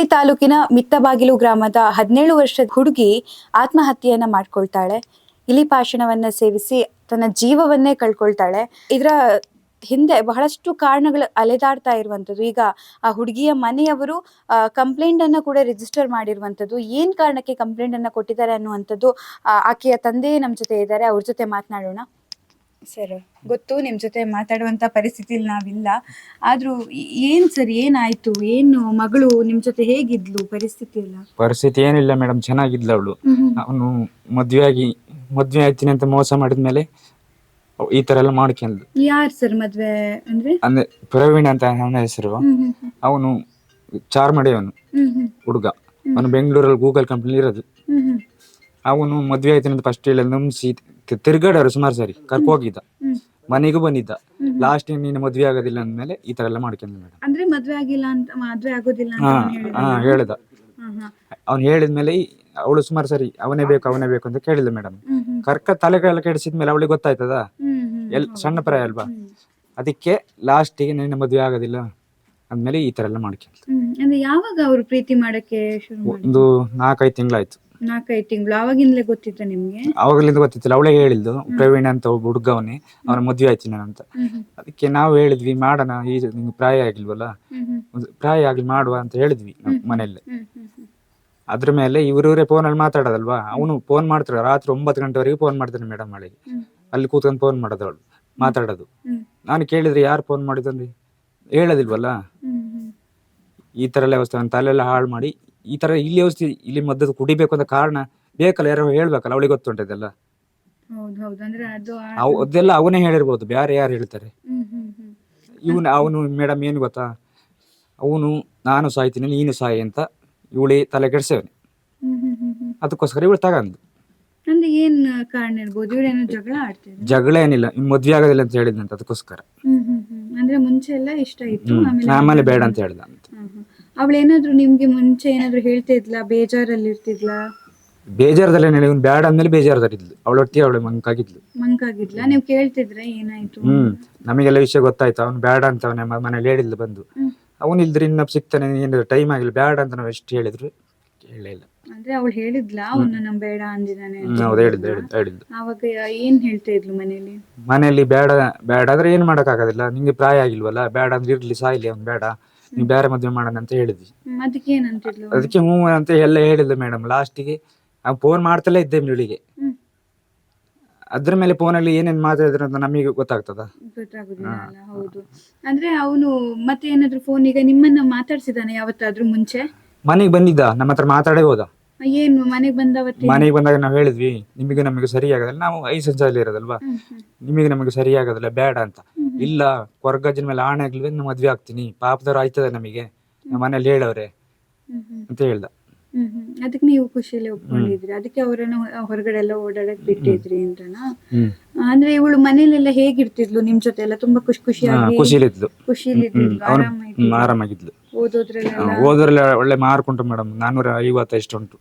ಬೆಳ್ತಂಗಡಿ ತಾಲೂಕಿನ ಮಿತ್ತಬಾಗಿಲು ಗ್ರಾಮದ ಹದಿನೇಳು ವರ್ಷದ ಹುಡುಗಿ ಆತ್ಮಹತ್ಯೆಯನ್ನ ಮಾಡ್ಕೊಳ್ತಾಳೆ. ಇಲಿ ಪಾಷಣವನ್ನ ಸೇವಿಸಿ ತನ್ನ ಜೀವವನ್ನೇ ಕಳ್ಕೊಳ್ತಾಳೆ. ಇದರ ಹಿಂದೆ ಬಹಳಷ್ಟು ಕಾರಣಗಳು ಅಲೆದಾಡ್ತಾ ಇರುವಂಥದ್ದು. ಈಗ ಆ ಹುಡುಗಿಯ ಮನೆಯವರು ಕಂಪ್ಲೇಂಟ್ ಅನ್ನ ಕೂಡ ರಿಜಿಸ್ಟರ್ ಮಾಡಿರುವಂಥದ್ದು. ಏನ್ ಕಾರಣಕ್ಕೆ ಕಂಪ್ಲೇಂಟ್ ಅನ್ನ ಕೊಟ್ಟಿದ್ದಾರೆ ಅನ್ನುವಂಥದ್ದು ಆಕೆಯ ತಂದೆಯೇ ನಮ್ ಜೊತೆ ಇದ್ದಾರೆ. ಅವ್ರ ಜೊತೆ ಮಾತನಾಡೋಣ. ಸರ್ ಗೊತ್ತು ನಿಮ್ ಜೊತೆ ಮಾತಾಡುವಂತ ಪರಿಸ್ಥಿತಿಲಿ ನಾವಿಲ್ಲ. ಆದ್ರೂ ಏನ್ ಸರ್ ಏನಾಯ್ತು? ಏನು ಮಗಳು ನಿಮ್ ಜೊತೆ ಹೇಗಿದ್ಲು ಪರಿಸ್ಥಿತಿ ಎಲ್ಲ? ಪರಿಸ್ಥಿತಿ ಏನಿಲ್ಲ ಮೇಡಮ್ ಚೆನ್ನಾಗಿದ್ಲು ಅವಳು. ಅವನು ಮದ್ವೆ ಆಗಿ ಮದ್ವೆ ಆಯ್ತೀನಿ ಅಂತ ಮೋಸ ಮಾಡಿದ್ಮೇಲೆ ಅವ್ ಈ ತರ ಎಲ್ಲ ಮಾಡ್ಕೊಂಡ್ಲು. ಯಾರ್ ಸರ್ ಮದ್ವೆ ಅಂದ್ರೆ? ಅಂದ್ರೆ ಪ್ರವೀಣ್ ಅಂತ ಅವನ ಹೆಸರು. ಅವನು ಚಾರ್ಮಡಿ ಅವನು ಹುಡುಗ. ಅವನು ಬೆಂಗಳೂರಲ್ಲಿ ಗೂಗಲ್ ಕಂಪ್ನಿ ಇರೋದು. ಅವನು ಮದ್ವೆ ಆಯ್ತೀನಿ ಅಂತ ಫಸ್ಟ್ ಹೇಳಿ ನಂಬಿಸಿ ತಿರ್ಗಾಡೋರು ಸುಮಾರು ಸರಿ ಕರ್ಕ ಹೋಗಿದ್ದ. ಮನೆಗೂ ಬಂದಿದ್ದ. ಲಾಸ್ಟ್ ನೀನು ಮದ್ವೆ ಆಗೋದಿಲ್ಲ ಅಂದ್ಮೇಲೆ ಈ ತರ ಎಲ್ಲ ಮಾಡ್ಕೊಂಡ್ ಮೇಡಮ್. ಅಂದ್ರೆ ಮದ್ವೆ ಆಗಿಲ್ಲ ಅಂತ ಮದ್ವೆ ಆಗೋದಿಲ್ಲ ಅಂತ ಹಾ ಅವ್ನು ಹೇಳಿದ. ಹಾ ಹೇಳ್ದ. ಹ್ಮ್ ಹ್ಮ್. ಅವ್ನು ಹೇಳಿದ್ಮೇಲೆ ಅವಳು ಸುಮಾರು ಸರಿ ಅವನೇ ಬೇಕು ಅವನೇ ಬೇಕು ಅಂತ ಕೇಳಿದ್ಲು ಮೇಡಮ್. ಹ್ಮ್ ಹ್ಮ್. ಕರ್ಕ ತಲೆಗೆಲ್ಲ ಕೆಡಿಸಿದ್ಮೇಲೆ ಅವಳಿಗೆ ಗೊತ್ತಾಯ್ತದ? ಹ್ಮ್ ಹ್ಮ್ ಎಲ್ ಸಣ್ಣ ಪ್ರಾಯ ಅಲ್ವಾ? ಅದಕ್ಕೆ ಲಾಸ್ಟಿಗೆ ನಿನ್ನ ಮದ್ವೆ ಆಗೋದಿಲ್ಲ ಅಂದ್ಮೇಲೆ ಈ ತರ ಎಲ್ಲ ಮಾಡ್ಕೊಂಡ್ ಹ್ಮ್ ಅಂದ್ರೆ ಯಾವಾಗ ಅವ್ರು ಪ್ರೀತಿ ಮಾಡಕ್ಕೆ ಶುರು ಒಂದು ನಾಲ್ಕೈದು ತಿಂಗಳಾಯ್ತು. ನಾಲ್ಕೈದು ತಿಂಗಳು. ಅವಾಗಿಂದಲೇ ಗೊತ್ತಿತ್ತು ನಿಮ್ಗೆ? ಅವಾಗಲಿಂದ ಗೊತ್ತಿತ್ತಿಲ್ಲ. ಅವಳೇ ಹೇಳಿದ್ದು. ಪ್ರವೀಣ್ ಅಂತ ಒಬ್ಬ ಹುಡುಗವನೇ. ಅವನ ಮದುವೆ ಆಯ್ತು ನಾನು ಅಂತ. ಅದಕ್ಕೆ ನಾವು ಹೇಳಿದ್ವಿ ಮಾಡೋಣ ಈ ನಿಮ್ಗೆ ಪ್ರಾಯ ಆಗಿಲ್ವಲ್ಲ? ಒಂದು ಪ್ರಾಯ ಆಗ್ಲಿ ಮಾಡುವ ಅಂತ ಹೇಳಿದ್ವಿ ನಮ್ಮ ಮನೆಯಲ್ಲಿ. ಅದ್ರ ಮೇಲೆ ಇವರವರೇ ಫೋನಲ್ಲಿ ಮಾತಾಡೋದಲ್ವಾ? ಅವನು ಫೋನ್ ಮಾಡ್ತಾರೆ ರಾತ್ರಿ ಒಂಬತ್ತು ಗಂಟೆವರೆಗೆ ಫೋನ್ ಮಾಡ್ತಾನೆ ಮೇಡಮ್ ಅವಳಿಗೆ. ಅಲ್ಲಿ ಕೂತ್ಕೊಂಡು ಫೋನ್ ಮಾಡೋದು ಅವಳು ಮಾತಾಡೋದು. ನಾನು ಕೇಳಿದ್ರೆ ಯಾರು ಫೋನ್ ಮಾಡಿದಂದ್ರೆ ಹೇಳೋದಿಲ್ವಲ್ಲ? ಈ ತರ ಎಲ್ಲ ವ್ಯವಸ್ಥೆ ತಲೆಲ್ಲ ಹಾಳು ಮಾಡಿ ಈ ತರ ಇಲ್ಲಿ ಔಷಧಿ ಇಲ್ಲಿ ಮದ್ದದು ಕುಡಿಬೇಕು ಅಂತ ಕಾರಣ ಬೇಕಲ್ಲ ಯಾರೋ ಹೇಳ್ಬೇಕಲ್ಲ ಅವಳಿಗೆ ಗೊತ್ತುಂಟದೆಲ್ಲ ಹೌದು ಹೌದು ಅಂದ್ರೆ ಅದು ಆ- ಅವ್ ಅದೆಲ್ಲ ಅವನೇ ಹೇಳಿರ್ಬೋದು ಬೇರೆ ಯಾರು ಹೇಳ್ತಾರೆ. ಹ್ಮ್ ಹ್ಮ್ ಹ್ಮ್. ಇವನು ಅವನು ಮೇಡಮ್ ಏನು ಗೊತ್ತಾ? ಅವನು ನಾನು ಸಾಯ್ತೀನಿ ನೀನು ಸಾಯಿ ಅಂತ ಇವಳಿ ತಲೆ ಕೆಡ್ಸೇವನೆ. ಹ್ಮ್ ಹ್ಮ್ ಹ್ಮ್ ಹ್ಮ್. ಅದಕ್ಕೋಸ್ಕರ ಇವಳು ತಗಂದು. ಅಂದ್ರೆ ಏನ್ ಕಾರಣ ಇರ್ಬೋದು ಇವ್ರೇನೋ ಜಗಳ ಆಡ್ತಿದ್ರು ಜಗಳ ಏನಿಲ್ಲ ಇನ್ ಮದ್ವೆ ಆಗೋದಿಲ್ಲ ಅಂತ ಹೇಳಿದ್ನಂತ ಅದಕ್ಕೋಸ್ಕರ. ಹ್ಮ್ ಹ್ಮ್ ಹ್ಮ್. ಅಂದ್ರೆ ಮುಂಚೆ ಎಲ್ಲ ಇಷ್ಟ ಇತ್ತು ಆಮೇಲೆ ಆಮೇಲೆ ಬೇಡ ಅಂತ ಹೇಳ್ದ. ಅವಳೇನಾದ್ರೂ ನಿಮ್ಗೆ ಮುಂಚೆ ಏನಾದ್ರೂ ಹೇಳ್ತಾ ಇದ್ಲಾ? ಬೇಜಾರಲ್ಲಿ ಇರ್ತಿದ್ಲಾ ಬೇಜಾರದಲ್ಲೇ ಹೇಳಿ ಇವ್ನು ಬೇಡ ಅಂದ್ಮೇಲೆ ಬೇಜಾರದಲ್ಲಿದ್ಲು. ಅವಳೊಟ್ಟಿಗೆ ಅವಳು ಮಂಕಾಗಿದ್ಲು. ಮಂಕಾಗಿದ್ಲಾ? ನೀವು ಕೇಳ್ತಿದ್ರೆ? ಏನಾಯ್ತು? ಹ್ಮ್. ನಮಗೆಲ್ಲ ವಿಷಯ ಗೊತ್ತಾಯ್ತು. ಅವ್ನು ಬೇಡ ಅಂತ ಅವನ ಮನೇಲಿ ಹೇಳಿದ್ಲು ಬಂದು. ಅವನು ಇಲ್ದ್ರೆ ಇನ್ನ ಸಿಗ್ತಾನೆ ಏನಾದ್ರು ಟೈಮ್ ಆಗಿಲ್ಲ. ಬ್ಯಾಡ ಅಂತ ನಾವು ಎಷ್ಟು ಹೇಳಿದ್ರು ಹೇಳೇ ಇಲ್ಲ. ಅಂದ್ರೆ ಅವಳು ಹೇಳಿದ್ಲಾ? ಅವನ್ನ ನಮ್ ಬೇಡ ಅಂದಿದ್ದಾನೆ ಅಂತ ಹ್ಮ್, ಹೌದು ಹೇಳಿದ್ದು ಹೇಳಿದ್ದು ಹೇಳಿದ್ದು ಅವಾಗ ಏನ್ ಹೇಳ್ತಾ ಇದ್ಲು ಮನೇಲಿ? ಮನೆಯಲ್ಲಿ ಬೇಡ ಬೇಡ ಆದ್ರೆ ಏನು ಮಾಡೋಕ್ಕಾಗೋದಿಲ್ಲ. ನಿಂಗೆ ಪ್ರಾಯ ಆಗಿಲ್ವಲ್ಲ? ಬೇಡ ಅಂದ್ರೆ ಇರ್ಲಿ ಸಾಯ್ಲಿ ಅವ್ನು ಬೇಡ. ನೀವು ಬೇರೆ ಮದುವೆ ಮಾಡೋಣ ಅಂತ ಹೇಳಿದ್ವಿ. ಹ್ಮ್, ಅದಕ್ಕೆ ಏನಂತಿದ್ಲು ಅದಕ್ಕೆ ಹ್ಞೂ ಅಂತ ಎಲ್ಲ ಹೇಳಿದ್ಲು ಮೇಡಮ್ ಲಾಸ್ಟಿಗೆ ನಾವು ಫೋನ್ ಮಾಡ್ತಲೇ ಇದ್ದೆ ಇವಳಿಗೆ ಹ್ಮ್. ಅದ್ರ ಮೇಲೆ ಫೋನಲ್ಲಿ ಏನೇನು ಮಾತಾಡಿದ್ರು ಅಂತ ನಮಗೆ ಗೊತ್ತಾಗ್ತದ? ಗೊತ್ತಾಗುದಿಲ್ಲ ಅಲ್ಲ ಹೌದು. ಅಂದ್ರೆ ಅವನು ಮತ್ತೆ ಏನಾದ್ರು ಫೋನ್ ಈಗ ನಿಮ್ಮನ್ನ ಮಾತಾಡ್ಸಿದಾನೆ ಯಾವತ್ತಾದ್ರೂ ಮುಂಚೆ? ಮನೆಗೆ ಬಂದಿದ್ದ? ನಮ್ಮ ಹತ್ರ ಮಾತಾಡೇ ಹೋದ. ಏನು ಮನೆಗ್ ಬಂದವತ್ತೆ ಮನೆಗೆ ಬಂದಾಗ ನಾವು ಹೇಳಿದ್ವಿ ನಿಮಗೆ ನಮಗೆ ಸರಿ ಆಗೋದಿಲ್ಲ ನಾವು ಐದು ಸಂಚಾರಲ್ಲಿ ಇರೋದಲ್ವಾ? ನಿಮಗೆ ನಮಗೆ ಸರಿ ಆಗೋದಿಲ್ಲ ಬೇಡ ಅಂತ. ಇಲ್ಲ ಕೊರಗಜ್ಜನ ಮೇಲೆ ಆಣೆ ಆಗ್ಲಿ ನಾನು ಮದ್ವೆ ಆಗ್ತೀನಿ. ಪಾಪದವ್ರು ಆಯ್ತದ ನಮಗೆ. ನಮ್ಮ ಮನೇಲಿ ಹೇಳವ್ರೆ ಅಂತ ಹೇಳ್ದ. ಹ್ಮ್ ಅದಕ್ಕೆ ನೀವು ಖುಷಿಯಲ್ಲಿ ಒಪ್ಕೊಂಡಿದ್ರಿ. ಅದಕ್ಕೆ ಅವರನ್ನ ಹೊರಗಡೆ ಎಲ್ಲ ಓಡಾಡಕ್ ಬಿಟ್ಟಿದ್ರಿ ಅಂತನಾ ಅಂದ್ರೆ ಇವಳು ಮನೇಲೆಲ್ಲ ಹೇಗಿರ್ತಿದ್ಲು ನಿಮ್ ಜೊತೆ ಎಲ್ಲ? ತುಂಬಾ ಖುಷಿ ಖುಷಿಯಾಗಿ ಖುಷಿಲಿದ್ಲು ಖುಷಿಲಿ ಅವ್ನು ಆರಾಮಾಗಿ ಆರಾಮಾಗಿದ್ಲು. ಓದೋದ್ರಲ್ಲೆಲ್ಲ ಹೋದ್ರಲ್ಲಿ ಒಳ್ಳೆ ಮಾರ್ಕ್ ಉಂಟು ಮೇಡಮ್. ನಾನೂರ ಐವತ್ತು ಎಷ್ಟು ಉಂಟು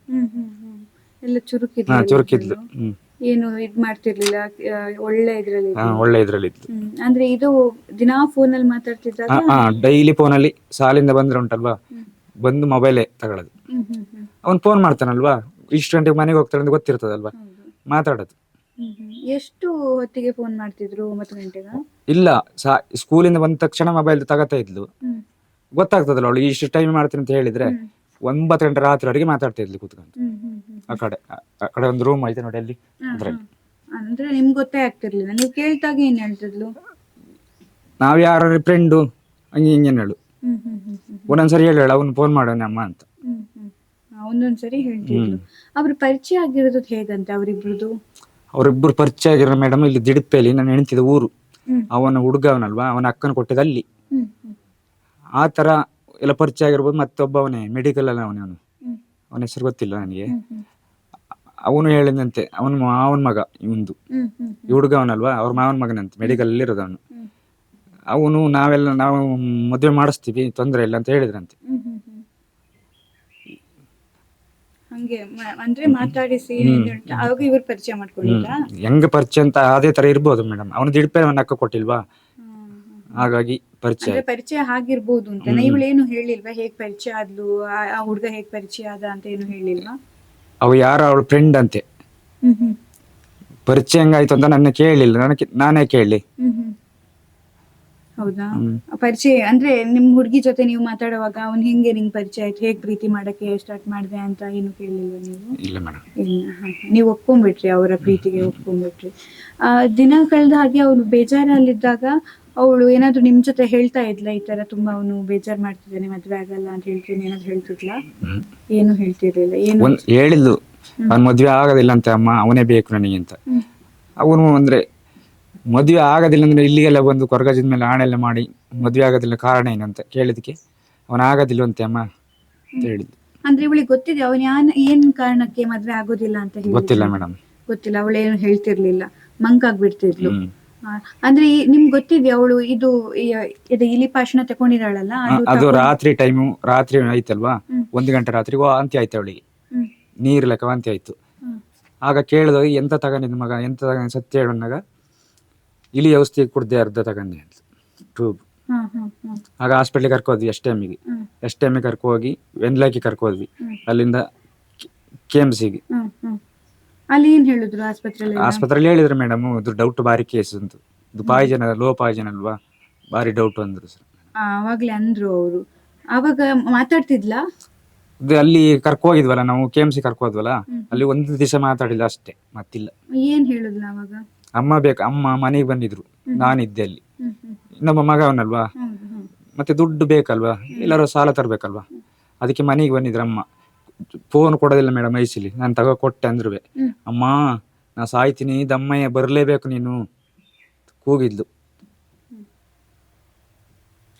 ಎಲ್ಲ ಚುರುಕಿದ್ಲು ಚುರುಕಿದ್ಲು. ಹ್ಮ್. ಏನು ಇದ್ ಮಾಡ್ತಿರ್ಲಿಲ್ಲ ಆ, ಒಳ್ಳೆ ಇದ್ರಲ್ಲಿ ಹಾ, ಒಳ್ಳೆ ಇದ್ರಲ್ಲಿ ಹ್ಮ್ ಅಂದ್ರೆ ಇದು ದಿನಾ ಫೋನ್ ಅಲ್ಲಿ ಮಾತಾಡ್ತಿದ್ದಾಗ ಡೈಲಿ ಫೋನಲ್ಲಿ ಸಾಲಿಂದ ಬಂದ್ರೆ ಉಂಟಲ್ವಾ? ಬಂದು ಮೊಬೈಲೇ ತಗೊಳ್ಳೋದು ಹ್ಮ್ ಹ್ಮ್ ಹ್ಮ್. ಅವ್ನು ಫೋನ್ ಮಾಡ್ತಾನಲ್ವಾ? ಇಷ್ಟು ಗಂಟೆಗೆ ಮನೆಗೆ ಹೋಗ್ತಾನೆ ಅಂತ ಗೊತ್ತಿರ್ತದಲ್ವಾ? ಹೌದು. ಮಾತಾಡೋದು. ಹ್ಮ್ ಹ್ಮ್. ಎಷ್ಟು ಹೊತ್ತಿಗೆ ಫೋನ್ ಮಾಡ್ತಿದ್ರು ಒಂಬತ್ತು ಗಂಟೆಗ? ಇಲ್ಲ ಸಾ ಸ್ಕೂಲಿಂದ ಬಂದ ತಕ್ಷಣ ಮೊಬೈಲ್ ತಗೋತಾ ಇದ್ಲು. ಹ್ಮ್. ಗೊತ್ತಾಗ್ತದಲ್ಲ ಅವಳು ಇಷ್ಟು ಟೈಮ್ ಮಾಡ್ತೀನಿ ಅಂತ ಹೇಳಿದ್ರೆ? ಹ್ಮ್. ಒಂಬತ್ತು ಗಂಟೆ ರಾತ್ರಿವರೆಗೆ ಮಾತಾಡ್ತಾ ಇದ್ಲಿ ಕೂತ್ಕೊಂಡು. ಆ ಕಡೆ ಆ- ಕಡೆ ಒಂದು ರೂಮ್ ಐತೆ ನೋಡಿ ಅಲ್ಲಿ. ಅದ್ರಲ್ಲಿ. ಅಂದ್ರೆ ನಿಮ್ಗೆ ಗೊತ್ತೇ ಆಗ್ತಿರ್ಲಿಲ್ಲ. ನೀವು ಕೇಳ್ತಾಗ ಏನ್ ಹೇಳ್ತಿದ್ಲು? ನಾವ್ ಯಾರ ಫ್ರೆಂಡು ಹಂಗೆ ಹಿಂಗೆ ಹೇಳು. ಒಂದೊಂದ್ಸರಿ ಹೇಳಿ ಹೇಳ ಅವ್ನು ಫೋನ್ ಮಾಡೋಣ ಅಮ್ಮ ಅಂತ. ಒಂದೊಂದ್ಸರಿ ಹೇಳ್ತಿದ್ಲು. ಅವ್ರ ಪರಿಚಯ ಆಗಿರೋದು ಹೇಗಂತೆ ಅವರಿಬ್ರದು? ಅವರಿಬ್ಬರು ಪರಿಚಯ ಆಗಿರೋ ಮೇಡಮ್ ಇಲ್ಲಿ ದಿಡಪೇಲಿ ನಾನು ಹೆಣ್ತಿದ್ದ ಊರು. ಅವನ ಹುಡುಗ ಅವನಲ್ವಾ? ಅವನ ಅಕ್ಕನ ಕೊಟ್ಟಿದ್ದ ಅಲ್ಲಿ. ಆ ತರ ಎಲ್ಲ ಪರಿಚಯ ಆಗಿರ್ಬೋದು ಮತ್ತೊಬ್ಬ ಅವನೇ ಮೆಡಿಕಲ್ ಅಲ್ಲ ಅವನೇ ಅವನು. ಅವನ ಹೆಸರು ಗೊತ್ತಿಲ್ಲ ನನಗೆ. ಅವನು ಹೇಳಿದಂತೆ ಅವನ ಮಾವನ ಮಗ ಇವಂದು ಈ ಹುಡುಗ ಅವನಲ್ವಾ? ಅವ್ರ ಮಾವನ ಮಗನಂತೆ ಮೆಡಿಕಲ್ ಅಲ್ಲಿ ಇರೋದು ಅವನು. ಅವನು ನಾವೆಲ್ಲ ನಾವು ಮದುವೆ ಮಾಡಿಸ್ತೀವಿ ತೊಂದರೆ ಇಲ್ಲ ಅಂತ ಹೇಳಿದ್ರಂತೆ. ಹಂಗೆ ಮ- ಅಂದ್ರೆ ಮಾತಾಡಿಸಿ ಅವಾಗ ಇವ್ರು ಪರಿಚಯ ಮಾಡ್ಕೊಂಡಿದ್ರಾ? ಹೆಂಗ ಪರಿಚಯ ಅಂತ ಅದೇ ತರ ಇರ್ಬೋದು ಮೇಡಮ್. ಅವನ ದಿಡ್ಪೇ ಅವನ ಅಕ್ಕ ಕೊಟ್ಟಿಲ್ವಾ? ಹಾಗಾಗಿ ಪರಿಚಯ ಅಂದ್ರೆ ಪರಿಚಯ ಆಗಿರ್ಬೋದು ಅಂತ. ಇವಳೇನು ಹೇಳಿಲ್ವಾ? ಹೇಗ್ ಪರಿಚಯ ಆದ್ಲು? ಆ- ಹುಡುಗ ಹುಡ್ಗ ಹೇಗ್ ಪರಿಚಯ ಆದ ಅಂತ ಏನು ಹೇಳಿಲ್ವಾ? ಅವ ಯಾರೋ ಅವಳ ಫ್ರೆಂಡ್ ಅಂತೆ. ಹ್ಮ್ ಹ್ಮ್. ಪರಿಚಯ ಹೆಂಗಾಯ್ತು ಅಂತ ನನ್ನ ಕೇಳಿಲ್ಲ. ನನಗೆ ನಾನೇ ಕೇಳಿ. ಹ್ಮ್ ಹ್ಮ್. ಹೌದಾ? ಪರಿಚಯ ಅಂದ್ರೆ ನಿಮ್ ಹುಡುಗಿ ಜೊತೆ ನೀವು ಮಾತಾಡುವಾಗ ಅವ್ನ್ ಹೆಂಗೆ ನಿಂಗ್ ಪರಿಚಯ ಆಯ್ತು? ಹೇಗ್ ಪ್ರೀತಿ ಮಾಡಕ್ಕೆ ಸ್ಟಾರ್ಟ್ ಮಾಡಿದೆ ಅಂತ ಏನು ಕೇಳಿಲ್ವಾ ನೀವು? ಇಲ್ಲ ಮೇಡಮ್ ಇಲ್ಲ ಹ. ನೀವು ಒಪ್ಕೊಂಡ್ಬಿಟ್ರಿ ಅವರ ಪ್ರೀತಿಗೆ ಒಪ್ಕೊಂಡ್ಬಿಟ್ರಿ. ಆ ದಿನ ಕಳೆದ ಹಾಗೆ ಅವನು ಬೇಜಾರಲ್ಲಿದ್ದಾಗ ಅವಳು ಏನಾದ್ರು ನಿಮ್ ಜೊತೆ ಹೇಳ್ತಾ ಇದ್ಲ? ಈ ತರ ತುಂಬಾ ಅವನು ಬೇಜಾರ್ ಮಾಡ್ತಿದ್ದಾನೆ ಮದ್ವೆ ಆಗಲ್ಲ ಅಂತ ಹೇಳ್ತೀನಿ ಏನಾದ್ರು ಹೇಳ್ತಿದ್ಲ? ಏನು ಹೇಳ್ತಿರ್ಲಿಲ್ಲ ಏನು? ಒಂದ್ ಹೇಳಿದ್ಲು ಅವ್ನ ಮದ್ವೆ ಆಗೋದಿಲ್ಲ ಅಂತ ಅಮ್ಮ ಅವನೇ ಬೇಕು ನನಗೆ ಅಂತ. ಅವನು ಅಂದ್ರೆ ಮದ್ವೆ ಆಗೋದಿಲ್ಲ ಅಂದ್ರೆ ಇಲ್ಲಿಗೆಲ್ಲ ಬಂದು ಕೊರಗಜದ ಮೇಲೆ ಆಣೆಲ್ಲ ಮಾಡಿ ಮದುವೆ ಆಗೋದಿಲ್ಲ ಕಾರಣ ಏನಂತ ಕೇಳಿದಕ್ಕೆ ಅವನು ಆಗೋದಿಲ್ಲ ಅಂತೆ ಅಮ್ಮ ಅಂತ ಹೇಳಿದ್ದು. ಅಂದ್ರೆ ಇವಳಿಗೆ ಗೊತ್ತಿದೆ ಅವನ್ ಯಾನ್ ಏನ್ ಕಾರಣಕ್ಕೆ ಮದ್ವೆ ಆಗೋದಿಲ್ಲ ಅಂತ ಹೇಳಿ ಗೊತ್ತಿಲ್ಲ ಮೇಡಮ್. ಗೊತ್ತಿಲ್ಲ ಅವಳೇನು ಹೇಳ್ತಿರ್ಲಿಲ್ಲ ಮಂಕ್ ಆಗ್ಬಿಡ್ತಿದ್ಲು ಹ್ಮ್. ಆ, ಅಂದ್ರೆ ಈ- ನಿಮ್ಗ್ ಗೊತ್ತಿದೆ ಅವಳು ಇದು ಈ- ಇದು ಇಲಿ ಪಾಶನ ತಕೊಂಡಿದ್ದಾಳಲ್ಲ ಅದು ಅದು ರಾತ್ರಿ ಟೈಮು ರಾತ್ರಿ ಆಯ್ತಲ್ವಾ? ಹ್ಮ್. ಒಂದು ಗಂಟೆ ರಾತ್ರಿ ವಾಂತಿ ಆಯ್ತು ಅವಳಿಗೆ. ಹ್ಮ್. ನೀರ್ ಲೆಕ್ಕ ವಾಂತಿ ಆಯ್ತು. ಹ್ಮ್. ಆಗ ಕೇಳಿದಾಗ ಎಂತ ತಗೊಂಡಿದ್ ಮಗ ಎಂತ ತಗೊಂಡ್ ಸತ್ಯ ಹೇಳೋನಾಗ ಇಲಿ ಔಷಧಿ ಕುಡ್ದೆ ಅರ್ಧ ತಗೊಂಡೆ ಅಂತ. ಟ್ಯೂಬ್ ಆಗ ಹಾಸ್ಪಿಟ್ಲಿಗೆ ಕರ್ಕೋದ್ವಿ ಎಸ್ ಟೈಮಿಗೆ ಎಸ್ ಟೈಮಿಗೆ ಕರ್ಕೊ ಹೋಗಿ ವೆನ್ಲಾಕಿ ಕರ್ಕೋದ್ವಿ. ಅಲ್ಲಿಂದ ಕೆ ಎಂ ಸಿಗೆ ಅಲ್ಲಿ ಏನ್ ಹೇಳಿದ್ರು ಆಸ್ಪತ್ರೆಯಲ್ಲಿ ಆಸ್ಪತ್ರೆಯಲ್ಲಿ ಹೇಳಿದ್ರು ಮೇಡಮ್ ಇದು ಡೌಟ್ ಬಾರಿ ಕೇಸ್ ಅಂತ. ಇದು ಪಾಯ್ಜನ್ ಲೋ ಪಾಯ್ಜನ್ ಅಲ್ವಾ? ಬಾರಿ ಡೌಟ್ ಅಂದ್ರು ಸರ್ ಆವಾಗ್ಲೇ ಅಂದ್ರು ಅವರು. ಅವಾಗ ಮಾತಾಡ್ತಿದ್ಲ? ಇದು ಅಲ್ಲಿ ಕರ್ಕೊ ಹೋಗಿದ್ವಲ್ಲ ನಾವು ಕೆ ಎಂ ಸಿ ಕರ್ಕೊ ಹೋದ್ವಲ್ಲ ಅಲ್ಲಿ ಒಂದು ದಿವಸ ಮಾತಾಡಿಲ್ಲ ಅಷ್ಟೇ ಮತ್ತಿಲ್ಲ. ಏನ್ ಹೇಳಿದ್ಲ ಅವಾಗ? ಅಮ್ಮ ಬೇಕು ಅಮ್ಮ ಮನೆಗೆ ಬಂದಿದ್ರು. ನಾನಿದ್ದೆ ಅಲ್ಲಿ. ನಮ್ಮ ಮಗವನಲ್ವಾ ಮತ್ತೆ ದುಡ್ಡು ಬೇಕಲ್ವಾ? ಎಲ್ಲರೂ ಸಾಲ ತರಬೇಕಲ್ವಾ? ಅದಕ್ಕೆ ಮನೆಗೆ ಬಂದಿದ್ರು ಅಮ್ಮ. ಫೋನ್ ಕೊಡೋದಿಲ್ಲ ಮೇಡಮ್ ಐಸಿಲಿ ನಾನು ತಗೋ ಕೊಟ್ಟೆ ಅಂದ್ರು ಅಮ್ಮ ನಾ ಸಾಯ್ತೀನಿ ದಮ್ಮಯ್ಯ ಬರಲೇಬೇಕು ನೀನು. ಕೂಗಿದ್ಲು.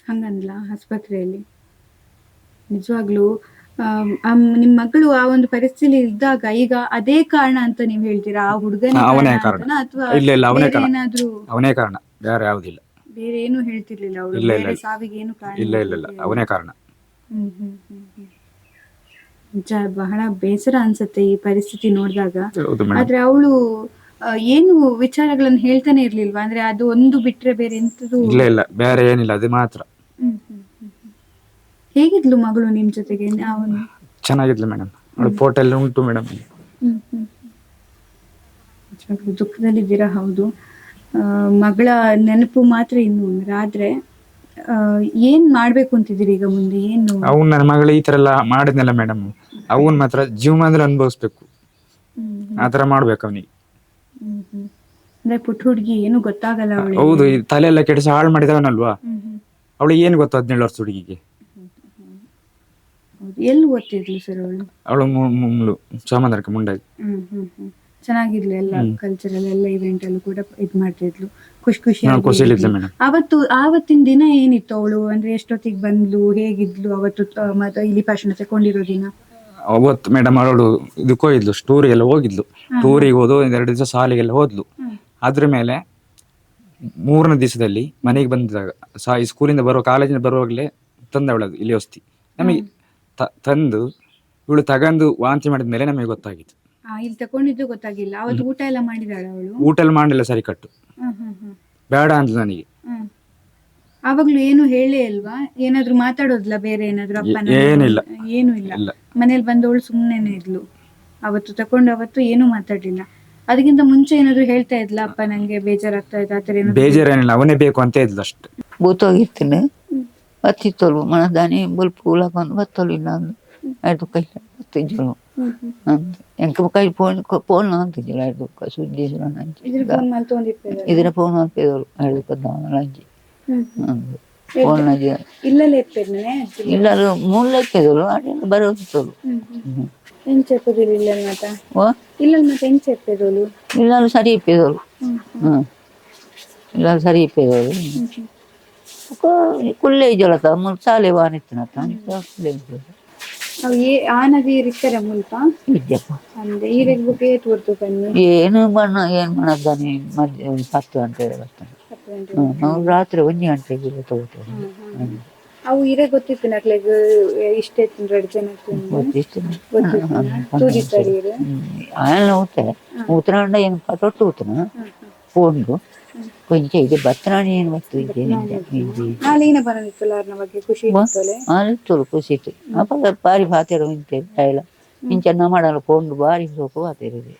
ಹಂಗಂದ್ಲ ಆಸ್ಪತ್ರೆಯಲ್ಲಿ. ನಿಜವಾಗ್ಲೂ ಆಮ್, ಆಮ್, ನಿಮ್ ಮಗಳು ಆ ಒಂದು ಪರಿಸ್ಥಿತಿ ಇದ್ದಾಗ ಈಗ ಅದೇ ಕಾರಣ ಅಂತ ನೀವ್ ಹೇಳ್ತೀರಾ? ಆ ಹುಡುಗನೇ ಅವನೇ ಕಾರಣ. ಅಥವಾ ಇಲ್ಲ, ಇಲ್ಲ, ಅವನೇ ಕಾರಣ. ಏನಾದ್ರೂ ಅವನೇ ಕಾರಣ. ಬೇರೆ ಯಾವುದಿಲ್ಲ. ಬೇರೆ ಏನು ಹೇಳ್ತಿರ್ಲಿಲ್ಲ ಅವಳು ಇಲ್ಲ, ಇಲ್ಲ, ಬೇರೆ ಇಲ್ಲ. ಸಾವಿಗೆ ಏನು ಕಾರಣ ಇಲ್ಲ ಇಲ್ಲ ಇಲ್ಲ. ಅವನೇ ಕಾರಣ. ಹ್ಮ್ ಹ್ಮ್ ಹ್ಮ್ ಹ್ಮ್. ನಿಜ ಬಹಳ ಬೇಸರ ಅನ್ಸುತ್ತೆ ಈ ಪರಿಸ್ಥಿತಿ ನೋಡಿದಾಗ. ಹೌದು ಮೇಡಮ್. ಆದ್ರೆ ಅವಳು ಏನು ವಿಚಾರಗಳನ್ನು ಹೇಳ್ತಾನೆ ಇರ್ಲಿಲ್ವಾ? ಅಂದ್ರೆ ಅದು ಒಂದು ಬಿಟ್ರೆ ಬೇರೆ ಎಂತದು ಇಲ್ಲ ಇಲ್ಲ. ಬೇರೆ ಏನಿಲ್ಲ. ಅದು ಮಾತ್ರ. ಹೇಗಿದ್ಲು ಮಗಳು ನಿಮ್ ಜೊತೆಗೆ? ಅವನು ಚೆನ್ನಾಗಿದ್ಲು ಮೇಡಮ್. ಅವಳು ಫೋಟೋ ಎಲ್ಲ ಉಂಟು ಮೇಡಮ್. ದುಃಖದಲ್ಲಿದ್ದೀರಾ ಹೌದು. ಆ, ಮಗಳ ನೆನಪು ಮಾತ್ರ ಇನ್ನು ಆದ್ರೆ ಆ, ಏನ್ ಮಾಡ್ಬೇಕು ಅಂತಿದ್ದೀರಿ ಈಗ ಮುಂದೆ? ಏನು ಅವ್ನು ನನ್ನ ಮಗಳು ಈ ತರ ಎಲ್ಲ ಮಾಡಿದ್ನಲ್ಲ ಮೇಡಮ್. ಅವನ್ ಮಾತ್ರ ಜೀವಮಾನದಲ್ಲಿ ಅನುಭವಿಸ್ಬೇಕು. ಹ್ಮ್ ಆ ತರ ಮಾಡ್ಬೇಕು ಅವನಿಗೆ. ಹ್ಮ್ ಹ್ಮ್. ಅಂದ್ರೆ ಪುಟ್ಟ ಹುಡುಗಿ ಏನು ಗೊತ್ತಾಗಲ್ಲ ಅವಳಿಗೆ. ಹೌದು ಈ ತಲೆ ಎಲ್ಲ ಕೆಡಿಸಿ ಹಾಳು ಮಾಡಿದವನಲ್ವಾ? ಅವಳು ಏನು ಗೊತ್ತು ಹದಿನೇಳು ವರ್ಷ ಹುಡುಗಿಗೆ? ಎಲ್ಲಿ ಓದ್ತಿದ್ಲು ಸರ್ ಅವಳು? ಅವಳು ಮುಂಗ್ಳು ಸಾಮಾನ್ಯಕ್ಕೆ ಮುಂಡಾಗಿ ಹ್ಮ್ ಹ್ಮ್ ಹ್ಮ್. ಚೆನ್ನಾಗಿದ್ಲು ಎಲ್ಲ ಕಲ್ಚರಲ್ ಎಲ್ಲ ಇವೆಂಟ್ ಅಲ್ಲೂ ಕೂಡ ಇದ್ ಮಾಡ್ತಿದ್ಲು. ಖುಷಿ ಖುಷಿ ನಾವು ಖುಷಿಲಿದ್ಲು ಮೇಡಮ್ ಅವತ್ತು ಆವತ್ತಿನ ದಿನ ಏನಿತ್ತು ಅವಳು? ಅಂದ್ರೆ ಎಷ್ಟೊತ್ತಿಗೆ ಬಂದ್ಲು? ಹೇಗಿದ್ಲು? ಅವತ್ತು ಮತ್ತೆ ಇಲ್ಲಿ ಭಾಷಣ ತಕೊಂಡಿರೋ ದಿನ? ಅವತ್ತು ಮೇಡಮ್ ಅವಳು ಇದಕ್ಕೆ ಹೋಗಿದ್ಲು ಟೂರಿಗೆಲ್ಲ ಹೋಗಿದ್ಲು. ಟೂರಿಗೆ ಹೋದು ಎರಡು ದಿವಸ ಶಾಲೆಗೆಲ್ಲ ಹೋದ್ಲು. ಅದ್ರ ಮೇಲೆ ಮೂರನೇ ದಿವಸದಲ್ಲಿ ಮನೆಗೆ ಬಂದಾಗ ಸಾ ಈ ಸ್ಕೂಲಿಂದ ಬರುವ ಕಾಲೇಜಿಂದ ಬರುವಾಗಲೇ ತಂದವಳದು ಇಲ್ಲಿ ವಸ್ತಿ. ನಮಗೆ ತ- ತಂದು ಇವಳು ತಗಂದು ವಾಂತಿ ಮಾಡಿದ ಮೇಲೆ ನಮಗೆ ಗೊತ್ತಾಗಿತ್ತು. ಆ, ಇಲ್ಲಿ ತಕೊಂಡಿದ್ದು ಗೊತ್ತಾಗಿಲ್ಲ. ಅವತ್ತು ಊಟ ಎಲ್ಲ ಮಾಡಿದಾಳ ಅವಳು? ಊಟ ಎಲ್ಲ ಮಾಡಲಿಲ್ಲ ಸರಿ ಕಟ್ಟು ಹ್ಮ್ ಹ್ಮ್ ಹ್ಮ್ ಬೇಡ ಅಂದ್ಲು ನನಗೆ. ಅವಾಗ್ಲೂ ಆವಾಗ್ಲೂ ಏನು ಹೇಳೇ ಅಲ್ವಾ ಏನಾದ್ರು ಮಾತಾಡೋದ್ಲ ಬೇರೆ ಏನಾದ್ರು ಅಪ್ಪನ ಏನಿಲ್ಲ. ಏನು ಇಲ್ಲ. ಇಲ್ಲ. ಮನೇಲಿ ಬಂದವಳು ಸುಮ್ಮನೆ ಇದ್ಲು. ಅವತ್ತು ತಕೊಂಡು ಅವತ್ತು ಏನು ಮಾತಾಡ್ಲಿಲ್ಲ. ಅದಕ್ಕಿಂತ ಮುಂಚೆ ಏನಾದ್ರು ಹೇಳ್ತಾ ಇದ್ಲ ಅಪ್ಪ ನಂಗೆ? ಬೇಜಾರಾಗ್ತಾ ಇದೆ ಆತರ ಏನಾದ್ರು? ಬೇಜಾರೇನಿಲ್ಲ. ಅವನೇ ಬೇಕು ಅಂತ ಇದ್ಲು ಅಷ್ಟೆ. ಬೂತೋಗಿರ್ತೀನಿ ಬತ್ತಿತ್ತೋಳು ಮನದಾನಿ ಬುಲ್ಪು ಉಳಕೊಂಡು ಬತ್ತೋಳಿಲ್ಲ ಅಂದು ಎರಡು ಕೈ ಬತ್ತಿದ್ದಳು. ಅಂತ ಎಂಕ ಕೈ ಫೋನ್ ಫೋನ್ ಅಂತಿದ್ದಿಲ್ಲ ಎರಡು ಸುದ್ದಿ ಇದ್ರ ಫೋನ್ ಮೇಲೆ ಅಂತಿದ್ದಳು ಎರಡು ಕದ್ದಾವಳ ಅಜ್ಜಿ. ಅಂದು ಫೋನ್ ಅಜ್ಜಿ ಇಲ್ಲ ಇಲ್ಲರು ಮೂಲೆಕ್ಕಿದಳು ಅಡೆಲ್ಲ ಬರೋದಿತ್ತಳು ಹೆಂಗ್ ಚೆಪ್ಪದಿಲ್ಲ ಇಲ್ಲ ಮಾತ ಓ ಇಲ್ಲ ಮತ್ತೆ ಹೆಂಗ್ ಚೆಪ್ಪದೋಳು ಇಲ್ಲರು ಸರಿ ಇಪ್ಪಿದಳು ಕುಲ್ಲೇ ಜಲತ ಮುಲ್ಪ ಸಾಲೆ ವಾನಿತ್ತಿನತ್ತ ಅವು ಏ ಆನದಿ ಇರಿಕ್ಕರ ಮುಲ್ಪ? ಇದ್ದೆಪ್ಪ ಅಂದ್ರೆ ಈರಿಗೆ ಬುಕ್ ಏಟ್ ಬರ್ತು ಬನ್ನಿ. ಏನು ಬಣ್ಣ ಏನು ಮಾಡದ್ದಾನೆ ಮಧ್ಯ ಹತ್ತು ಗಂಟೆಗೆ ಬರ್ತಾನೆ ಹ್ಮ್, ನಾವು ರಾತ್ರಿ ಒಂಜಿ ಗಂಟೆಗೆ ತಗೋತೇವೆ. ಹ್ಮ್. ಅವು ಇರೇ ಗೊತ್ತಿತ್ತು ನಕ್ಲೆಗ್ ಇಷ್ಟೇ ತಿಂದ್ರೆ ಜನ ಗೊತ್ತಿತ್ತು. ತೂದಿತ್ತಾರೆ ಇರು. ಆಮೇಲೆ ಊತ ಊತನ ಏನು ತೊಟ್ಟು ಊತನ ಫೋನ್ಗು ಕೊಜ್ಜೆ ಇದೆ. ಬತ್ರಾಣಿ ಏನು ಮತ್ತು ಇದೆ ಖುಷಿ ಇರ್ತದೆ ಖುಷಿ ಇತ್ತು. ಅಪ್ಪ ಬಾರಿ ಭಾತಿರು ಇಂತೆ ಎಲ್ಲ ಇಂಚನ್ನ ಮಾಡಲು ಕೊಂಡು ಬಾರಿ ಸೋಕು ಭಾತಿರಿದೆ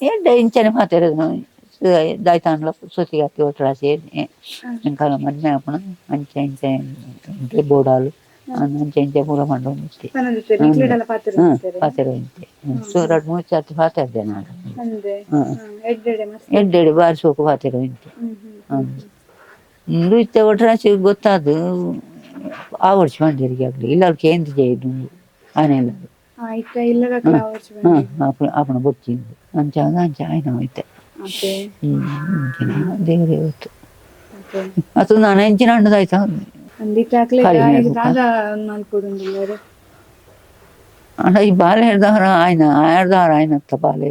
ಎಡ್ಡ ಇಂಚನೆ ಭಾತಿರೋದು ನಾವು ದಾಯ್ತಾನ್ಲ ಸುತ್ತಿಗೆ ಹಾಕಿ ಒಟ್ರಾಸಿ ಕಾಲ ಮದ್ಮೆ ಹಾಕೋಣ ಅಂಚೆ ಇಂಚೆ ಇಂತೆ ಬೋಡಾಲು. ಅಂಚೆ ಇಂಚೆ ಮೂಲ ಮಂಡು ಇಂತೆ ಪಾತಿರೋ ಇಂತೆ ಸೊ ಮೂರು ಚಾತಿ ನಾನು ಎಡ್ಡೆಡೆ ಬಾರಿಸೋಕ ಪಾತ್ರ ಉಂಟು ಇಂದು ಇತ್ತ ಒಟ್ಟರಾಶಿ ಗೊತ್ತಾದು. ಆವರ್ಚ್ ಮಾಡಿರಿಗೆ ಆಗಲಿ. ಇಲ್ಲ ಅವ್ರು ಕೇಂದ್ರ ಜೈದು ಆನೆಲ್ಲ ಆಪಣ ಬೊಚ್ಚಿಂದು ಅಂಚ ಅಂಚ ಆಯ್ನ ಹೋಯ್ತೆ ದೇವರೇ ಇವತ್ತು ಅದು. ನಾನು ಹೆಂಚಿನ ಹಣ್ಣದಾಯ್ತಾ ಅಣ್ಣ ಈ ಬಾಲೆ ಹಿಡ್ದವ್ರ ಆಯ್ನ? ಹಿಡ್ದವ್ರ ಆಯ್ನಂತ ಬಾಲೆ